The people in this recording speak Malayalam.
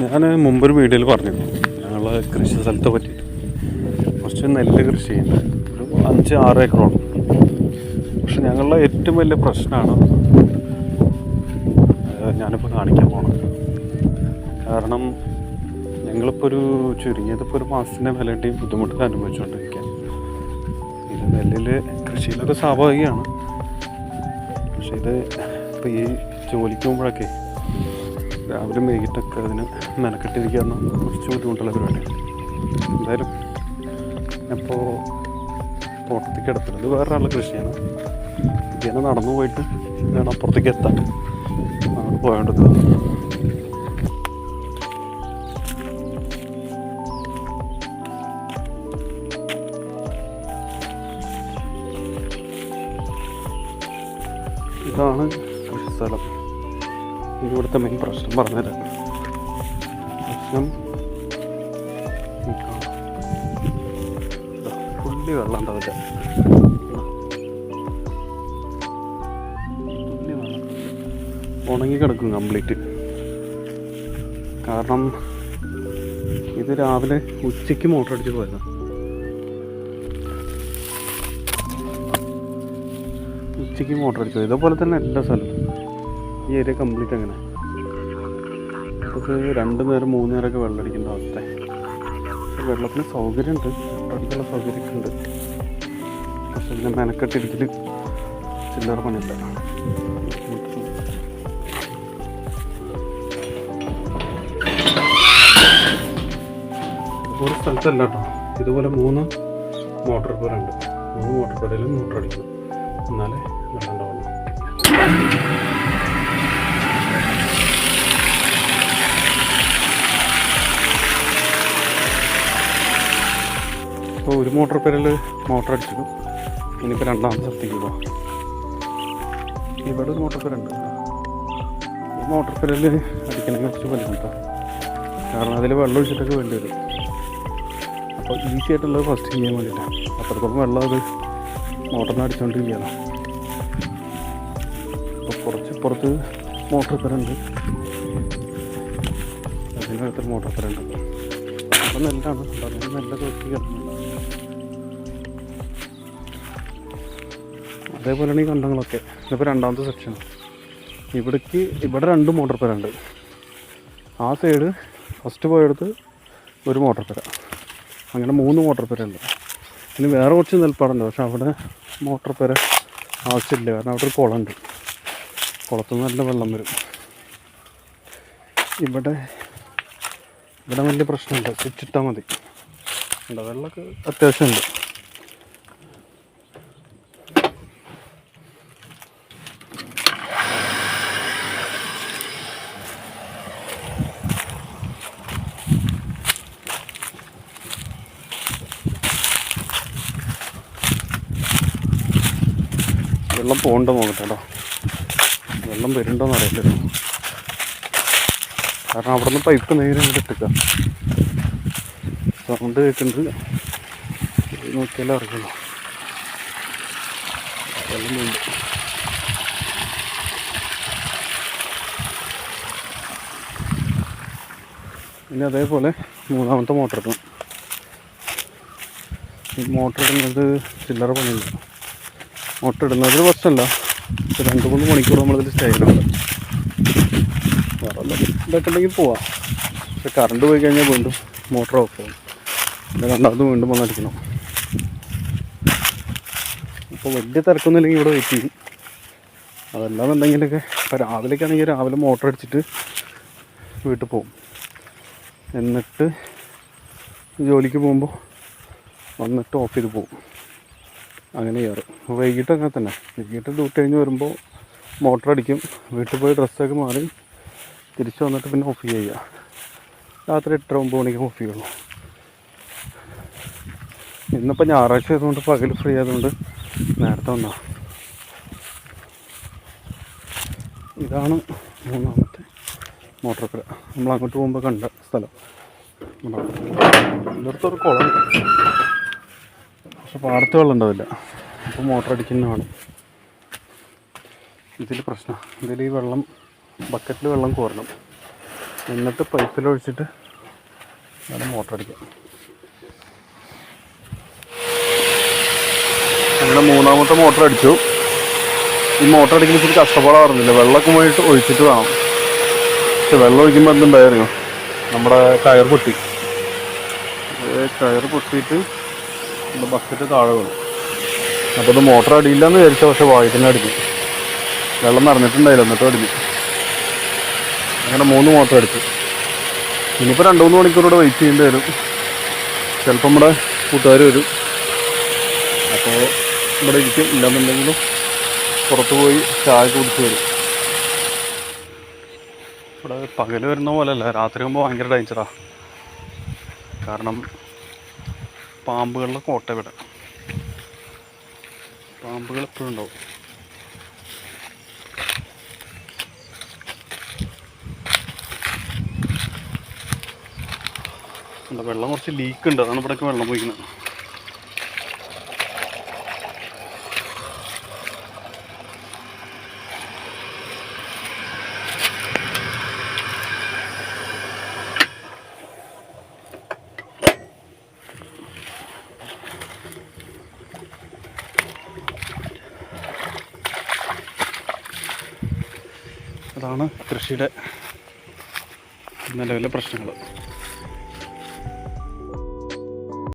ഞാൻ മുമ്പൊരു വീഡിയോയിൽ പറഞ്ഞിരുന്നു. ഞങ്ങൾ കൃഷി സ്ഥലത്തെ പറ്റിയിട്ട് കുറച്ച് നെല്ല് കൃഷി ചെയ്യുന്നത് ഒരു അഞ്ച് ആറ് ഏക്കറോളം. പക്ഷെ ഞങ്ങളുടെ ഏറ്റവും വലിയ പ്രശ്നമാണ് ഞാനിപ്പോൾ കാണിക്കാൻ പോണത്. കാരണം ഞങ്ങളിപ്പോൾ ഒരു ചുരുങ്ങിയതിപ്പോൾ ഒരു മാസത്തിന്റെ വിലയിട്ട് ബുദ്ധിമുട്ട് അനുഭവിച്ചുകൊണ്ടിരിക്കുക ഇത് നെല്ലിൽ കൃഷിയിലൊക്കെ സ്വാഭാവികമാണ്. പക്ഷേ ഇത് ഇപ്പോൾ ഈ ജോലിക്ക് പോകുമ്പോഴൊക്കെ രാവിലെ വൈകിട്ടൊക്കെ അതിന് മെനക്കെട്ടിരിക്കുക കുറച്ച് ബുദ്ധിമുട്ടുള്ള പരിപാടി. എന്തായാലും ഇപ്പോൾ തോട്ടത്തേക്ക് ഇടത്തില്ല ഇത് വേറൊരാളുടെ കൃഷിയാണ്. ഇങ്ങനെ നടന്നു പോയിട്ട് വേണം അപ്പുറത്തേക്ക് എത്താൻ. അങ്ങോട്ട് പോയോണ്ടത്. ഇതാണ് കൃഷിസ്ഥലം. ഇവിടുത്തെ മെയിൻ പ്രശ്നം പറഞ്ഞത് പ്രശ്നം തുള്ളി വെള്ളം ഉണ്ടാവില്ല തുള്ളി ഉണങ്ങി കിടക്കും കംപ്ലീറ്റ് കാരണം ഇത് രാവിലെ ഉച്ചയ്ക്ക് മോട്ടർ അടിച്ച് പോയതാണ് ഉച്ചയ്ക്ക് മോട്ടർ അടിച്ചു. ഇതേപോലെ തന്നെ എല്ലാ സ്ഥലവും ഈ ഏരിയ കംപ്ലീറ്റ് അങ്ങനെ രണ്ടു രണ്ട് നേരം മൂന്ന് നേരമൊക്കെ വെള്ളം അടിക്കേണ്ട അവസ്ഥ വെള്ളത്തിന് സൗകര്യമുണ്ട്. മോട്ടർ അടിക്കാനുള്ള സൗകര്യമൊക്കെ ഉണ്ട് പക്ഷെ ഇതിനെ മെനക്കെട്ടിരിക്കൽ ചില്ലറ പണിയില്ല. ഒരു സ്ഥലത്തല്ല കേട്ടോ. ഇതുപോലെ മൂന്ന് മോട്ടോർ പേരുണ്ട് മൂന്ന് മോട്ടോർ പേരിലും മോട്ടർ അടിക്കണം എന്നാലേ വെള്ളം ഉണ്ടാവുള്ളൂ. ഇപ്പോൾ ഒരു മോട്ടോർ പേരിൽ മോട്ടർ അടിച്ചു ഇനിയിപ്പോൾ രണ്ടാമത്തെ സ്ഥിതിക്ക് പോവാം ഇവിടെ ഒരു മോട്ടോർ പേരുണ്ട് ഈ മോട്ടോർ പേരിൽ അടിക്കണമെങ്കിൽ കുറച്ച് ബുദ്ധിമുട്ടാണ് കാരണം അതിൽ വെള്ളം ഒഴിച്ചിട്ടൊക്കെ വേണ്ടി വരും. അപ്പോൾ ഈസി ആയിട്ടുള്ളത് ഫസ്റ്റ് ചെയ്യാൻ വേണ്ടിയിട്ടാണ് അത്രത്തോളം വെള്ളം അത് മോട്ടറിന് അടിച്ചുകൊണ്ടിരിക്കുകയാണ് അപ്പോൾ കുറച്ച് പുറത്ത് മോട്ടോർ പേരുണ്ട്. അതിനകത്ത് മോട്ടോർ പേരുണ്ട്. അപ്പം നെല്ലാണ് അതിന് വെച്ച് കിടക്കുന്നുണ്ട് അതേപോലെയാണ് ഈ കണ്ടങ്ങളൊക്കെ. ഇതിപ്പോൾ രണ്ടാമത്തെ സെക്ഷൻ ഇവിടേക്ക് ഇവിടെ രണ്ട് മോട്ടോർ പേരുണ്ട് ആ സൈഡ് ഫസ്റ്റ് പോയെടുത്ത് ഒരു മോട്ടോർ പേര അങ്ങനെ മൂന്ന് മോട്ടോർ പേരുണ്ട് ഇനി വേറെ കുറച്ച് നെൽപ്പാടുണ്ട്. പക്ഷെ അവിടെ മോട്ടോർ പേര ആവശ്യമില്ല. കാരണം അവിടെ ഒരു കുളമുണ്ട് കുളത്തിൽ നല്ല വെള്ളം വരും. ഇവിടെ ഇവിടെ വലിയ പ്രശ്നമുണ്ട് സ്വിച്ച് ഇട്ടാൽ മതി. വെള്ളമൊക്കെ അത്യാവശ്യമുണ്ട്. വെള്ളം പോകണ്ടോ നോക്കട്ടെ കേട്ടോ വെള്ളം വരുന്നുണ്ടോന്ന് അറിയില്ല കാരണം അവിടെ നിന്ന് പൈപ്പ് നേരെ ഇങ്ങോട്ട് ഇട്ടിക്ക സൗണ്ട് കേൾക്കുന്നുണ്ട് നോക്കിയാലേ അറിയുള്ളൂ. വെള്ളം വീണ്ടും ഇനി അതേപോലെ മൂന്നാമത്തെ മോട്ടർ ഇടണം. മോട്ടർ ഇടുന്നത് ചില്ലറ പണിയില്ല മോട്ടർ ഇടുന്നത് പ്രശ്നമില്ല. രണ്ട് മൂന്ന് മണിക്കൂർ നമ്മളിതിൽ സ്റ്റേ ചെയ്യണം. വേറെ ഇതൊക്കെ പോവാം. പക്ഷെ കറണ്ട് പോയി കഴിഞ്ഞാൽ വീണ്ടും മോട്ടർ ഓഫ് ആവും. പിന്നെ രണ്ടാമത് വീണ്ടും വന്നടിക്കണം അപ്പോൾ വലിയ തിരക്കൊന്നുമില്ലെങ്കിൽ ഇവിടെ വെയിറ്റ് ചെയ്യും. അതല്ലാന്നുണ്ടെങ്കിലൊക്കെ ഇപ്പോൾ രാവിലേക്ക് ആണെങ്കിൽ രാവിലെ മോട്ടർ അടിച്ചിട്ട് വീട്ടിൽ പോകും. എന്നിട്ട് ജോലിക്ക് പോകുമ്പോൾ വന്നിട്ട് ഓഫ് ചെയ്ത് പോകും. അങ്ങനെ ചെയ്യാറ് വൈകിട്ട് അങ്ങനെ തന്നെ. വൈകിട്ട് ഡ്യൂട്ടി കഴിഞ്ഞ് വരുമ്പോൾ മോട്ടർ അടിക്കും. വീട്ടിൽ പോയി ഡ്രസ്സൊക്കെ മാറി തിരിച്ച് വന്നിട്ട് പിന്നെ ഓഫ് ചെയ്യുക രാത്രി എട്ടര ഒമ്പത് മണിക്ക് ഓഫ് ചെയ്യുള്ളൂ ഇന്നിപ്പോൾ ഞായറാഴ്ച ആയതുകൊണ്ട് പകൽ ഫ്രീ ആയതുകൊണ്ട് നേരത്തെ വന്നാ. ഇതാണ് മൂന്നാമത്തെ മോട്ടോർ പുര നമ്മൾ അങ്ങോട്ട് പോകുമ്പോൾ കണ്ട സ്ഥലം. ഇവിടുത്തെ കുളം പക്ഷെ പാടത്ത് വെള്ളം ഉണ്ടാവില്ല അപ്പോൾ മോട്ടർ അടിക്കുന്നതാണ് ഇതിൽ പ്രശ്നം. ഇതിൽ ഈ വെള്ളം ബക്കറ്റിൽ വെള്ളം കോരണം. എന്നിട്ട് പൈപ്പിൽ ഒഴിച്ചിട്ട് വേണം മോട്ടർ അടിക്കാം അങ്ങനെ മൂന്നാമത്തെ മോട്ടർ അടിച്ചു ഈ മോട്ടർ അടിക്കുന്ന ഇച്ചിരി കഷ്ടപ്പാടാറുന്നില്ല വെള്ളമൊക്കെ പോയിട്ട് ഒഴിച്ചിട്ട് വേണം. പക്ഷെ വെള്ളം ഒഴിക്കുമ്പോൾ എന്തുണ്ടായിരുന്നു നമ്മുടെ കയർ പൊട്ടി. ഏ, കയർ പൊട്ടിയിട്ട് നമ്മുടെ ബക്കറ്റ് താഴെ വീണു. അപ്പോൾ ഇത് മോട്ടർ അടിയില്ല എന്ന് വിചാരിച്ച പക്ഷേ വായത്തിന്റെ അടിക്കും വെള്ളം നിറഞ്ഞിട്ടുണ്ടായില്ല എന്നിട്ട് അടിഞ്ഞു. അങ്ങനെ മൂന്ന് മോട്ടർ അടിച്ചു. ഇനിയിപ്പോൾ രണ്ട് മൂന്ന് മണിക്കൂർ കൂടെ വെയിറ്റ് ചെയ്യേണ്ടി വരും. ചിലപ്പോൾ നമ്മുടെ കൂട്ടുകാർ വരും. അപ്പോൾ ഇവിടെ ഇരിക്കും. ഇല്ലെന്നുണ്ടെങ്കിലും പുറത്ത് പോയി ചായ കുടിച്ച് വരും. ഇവിടെ പകൽ വരുന്ന പോലെയല്ല രാത്രി ആകുമ്പോൾ ഭയങ്കര ഡേഞ്ചറാണ് കാരണം പാമ്പുകളുടെ കോട്ട ഇവിടെ. പാമ്പുകൾ എപ്പോഴും ഉണ്ടാവും. വെള്ളം കുറച്ച് ലീക്ക് ഉണ്ട്. അതാണ് ഇവിടെയൊക്കെ വെള്ളം പോയിക്കുന്നത് അതാണ് കൃഷിയുടെ നിലവിലെ പ്രശ്നങ്ങൾ.